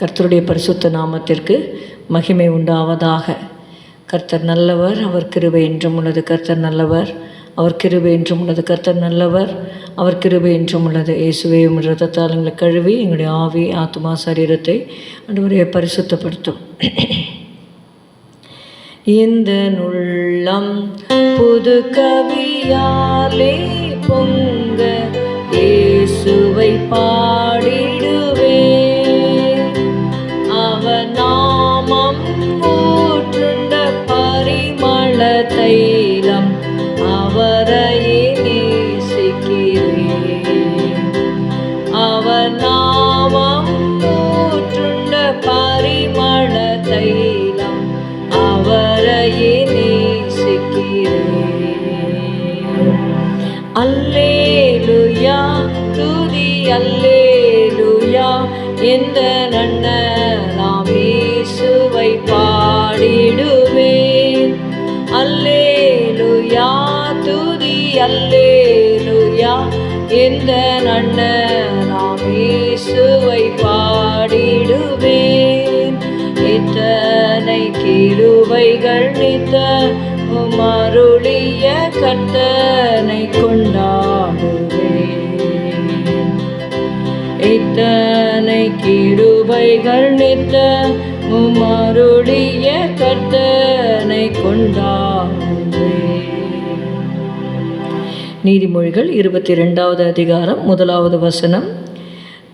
கர்த்தருடைய பரிசுத்த நாமத்திற்கு மகிமை உண்டாவதாக. கர்த்தர் நல்லவர் அவர் கிருபை என்றும் உள்ளது. கர்த்தர் நல்லவர் அவர் கிருபை என்றும் உள்ளது. கர்த்தர் நல்லவர் அவர் கிருபை என்றும் உள்ளது. இயேசுவே ரத்தத்தால் எங்களை கழுவி எங்களுடைய ஆவி ஆத்மா சரீரத்தை ஆண்டவரே பரிசுத்தப்படுத்தும். இந்த நுள்ளம் புது கவியாலே பொங்க இயேசுவை பா அவரையே நேசிக்கிறேன். அல்லேலுயா துதி அல்லேலுயா எந்த நன்ன நாம் இயேசுவை பாடிடுவேன். அல்லேலுயா துதி அல்லேலுயா எந்த நன்ன இயேசுவை கிருவைகள் நித்த உமருளிய கத்தனை கொண்டாடுவேன் இத்தனை கிருபைகள் நித்த உமருளிய கர்த்தனை கொண்டாடுவேன் நீதிமொழிகள் இருபத்தி ரெண்டாவது அதிகாரம் முதலாவது வசனம்.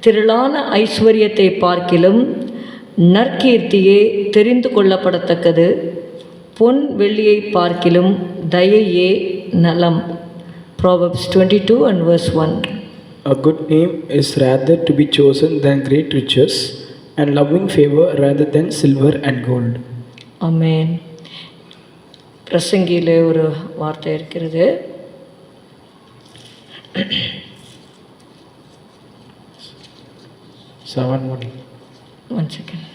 திரளான ஐஸ்வர்யத்தை பார்க்கிலும் நற்கீர்த்தியே தெரிந்து கொள்ளப்படத்தக்கது பொன் வெள்ளியை பார்க்கிலும் தயையே நலம் Proverbs twenty two and verse one A good name is rather to be chosen than great riches, and loving favor rather than silver and gold. அமேன் பிரசங்கியிலே ஒரு வார்த்தை இருக்கிறது Seven one. ஒன் செகண்ட்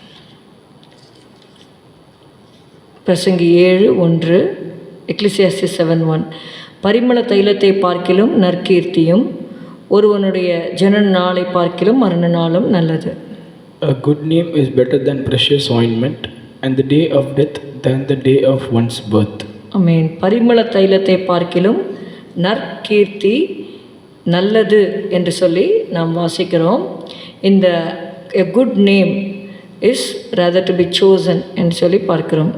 பிரசங்கி ஏழு ஒன்று எக்லிசியாசி செவன் ஒன். பரிமள தைலத்தை பார்க்கிலும் நற்கீர்த்தியும் ஒருவனுடைய ஜனன நாளை பார்க்கிலும் மரண நாளும் நல்லது. A good name is better than precious ointment, and the day of death than the day of one's birth. அமேன் பரிமள தைலத்தை பார்க்கிலும் நற்கீர்த்தி நல்லது என்று சொல்லி நாம் வாசிக்கிறோம். இந்த a good name is rather to be chosen என்று சொல்லி பார்க்கிறோம்.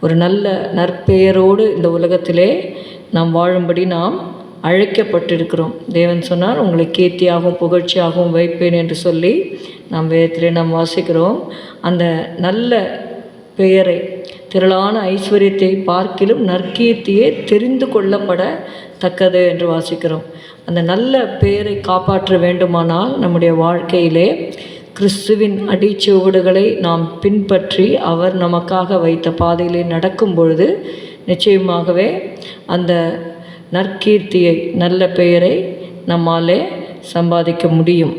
ஒரு நல்ல நற்பெயரோடு இந்த உலகத்திலே நாம் வாழும்படி நாம் அழைக்கப்பட்டிருக்கிறோம். தேவன் சொன்னார் உங்களை கீர்த்தியாகவும் புகழ்ச்சியாகவும் வைப்பேன் என்று சொல்லி நாம் வேதத்திலே நாம் வாசிக்கிறோம். அந்த நல்ல பெயரை திரளான ஐஸ்வர்யத்தை பார்க்கிலும் நற்கீர்த்தியே தெரிந்து கொள்ளப்பட தக்கது என்று வாசிக்கிறோம். அந்த நல்ல பெயரை காப்பாற்ற வேண்டுமானால் நம்முடைய வாழ்க்கையிலே கிறிஸ்துவின் அடிச்சுவடுகளை நாம் பின்பற்றி அவர் நமக்காக வைத்த பாதையிலே நடக்கும் பொழுது நிச்சயமாகவே அந்த நற்கீர்த்தியை நல்ல பெயரை நம்மாலே சம்பாதிக்க முடியும்.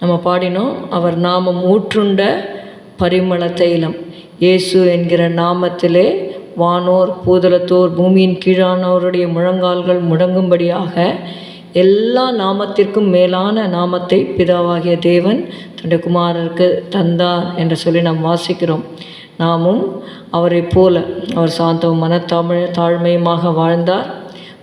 நம்ம பாடினோம் அவர் நாமம் ஊற்றுண்ட பரிமள தைலம். இயேசு என்கிற நாமத்திலே வானோர் பூதலத்தோர் பூமியின் கீழானோருடைய முழங்கால்கள் முடங்கும்படியாக எல்லா நாமத்திற்கும் மேலான நாமத்தை பிதாவாகிய தேவன் தன்னுடைய குமாரருக்கு தந்தார் என்று சொல்லி நாம் வாசிக்கிறோம். நாமும் அவரைப் போல அவர் சாந்தம் மனத்தாழ்மை தாழ்மையுமாக வாழ்ந்தார்.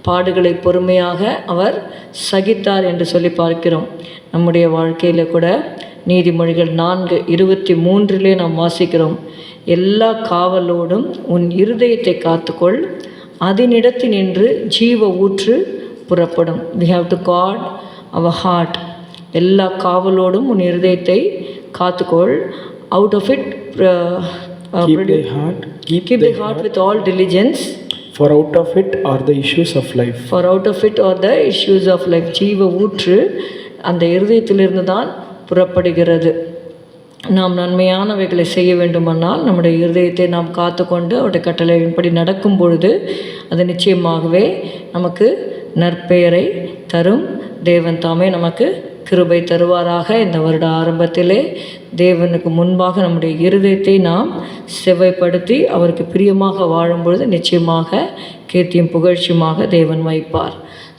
பாடுகளை பொறுமையாக அவர் சகித்தார் என்று சொல்லி பார்க்கிறோம். நம்முடைய வாழ்க்கையில் கூட நீதிமொழிகள் நான்கு இருபத்தி மூன்றிலே நாம் வாசிக்கிறோம். எல்லா காவலோடும் உன் இருதயத்தை காத்துக்கொள். அதனிடத்தில் நின்று ஜீவ ஊற்று புறப்படும். We have to guard our heart எல்லா காவலோடும் உன் இருதயத்தை காத்துக்கொள். Out of it keep the heart with all diligence. For out of it are the issues of life. For out of it are the issues of life ஜீவ ஊற்று அந்த இருதயத்திலிருந்து தான் புறப்படுகிறது. நாம் நன்மையானவைகளை செய்ய வேண்டுமானால் நம்முடைய இருதயத்தை நாம் காத்துக்கொண்டு அவருடைய கட்டளையின்படி நடக்கும் பொழுது அது நிச்சயமாகவே நமக்கு நற்பெயரை தரும். தேவன் தாமே நமக்கு கிருபை தருவாராக இந்த வருட ஆரம்பத்திலே. தேவனுக்கு முன்பாக நம்முடைய இருதயத்தை நாம் செவ்வைப்படுத்தி அவருக்கு பிரியமாக வாழும் பொழுது நிச்சயமாக கீர்த்தியும் புகழ்ச்சியுமாக தேவன் வைப்பார்.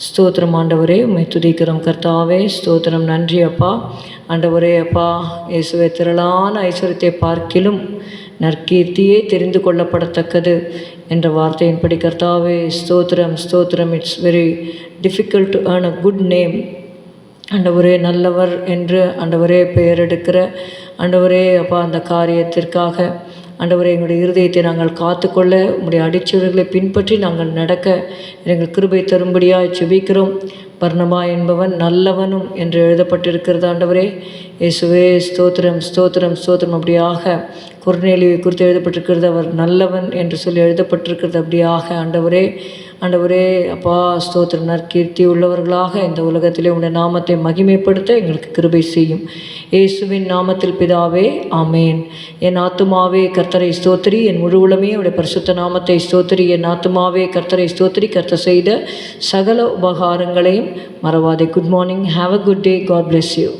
ஸ்தோத்திரம் ஆண்டவரே உண்மை துதிக்கிறோம். கர்த்தாவே ஸ்தோத்திரம். நன்றி அப்பா. ஆண்டவரே அப்பா இயேசுவை திரளான ஐஸ்வர்யத்தை பார்க்கிலும் நற்கீர்த்தியே தெரிந்து கொள்ளப்படத்தக்கது என்ற வார்த்தையின்படி கர்த்தாவே ஸ்தோத்திரம் ஸ்தோத்திரம். It's very difficult to earn a good name ஆண்டவரே நல்லவர் என்று ஆண்டவரே பெயர் எடுக்கிற ஆண்டவரே அப்பா அந்த காரியத்திற்காக ஆண்டவரே எங்களுடைய இருதயத்தை நாங்கள் காத்துக்கொள்ள உங்களுடைய அடிச்சுவர்களை பின்பற்றி நாங்கள் நடக்க எங்கள் கிருபை தரும்படியாக செபிக்கிறோம் பர்ணமா என்பவன் நல்லவனும் என்று எழுதப்பட்டிருக்கிறது ஆண்டவரே. இயேசுவே ஸ்தோத்திரம் ஸ்தோத்திரம் ஸ்தோத்திரம். அப்படியாக குர்நேலியை குறித்து எழுதப்பட்டிருக்கிறது. அவர் நல்லவன் என்று சொல்லி எழுதப்பட்டிருக்கிறது. அப்படியாக ஆண்டவரே ஆண்டவரே அப்பா ஸ்தோத்திர நற்கீர்த்தி உள்ளவர்களாக இந்த உலகத்திலே உடைய நாமத்தை மகிமைப்படுத்த எங்களுக்கு கிருபை செய்யும். இயேசுவின் நாமத்தில் பிதாவே ஆமேன். என் ஆத்துமாவே கர்த்தரை ஸ்தோத்திரி. என் முழு உளமே உடைய பரிசுத்த நாமத்தை ஸ்தோத்திரி. என் ஆத்துமாவே கர்த்தரை ஸ்தோத்திரி. கர்த்தர் செய்த சகல உபகாரங்களையும் மறவாதே. Good morning have a good day God bless you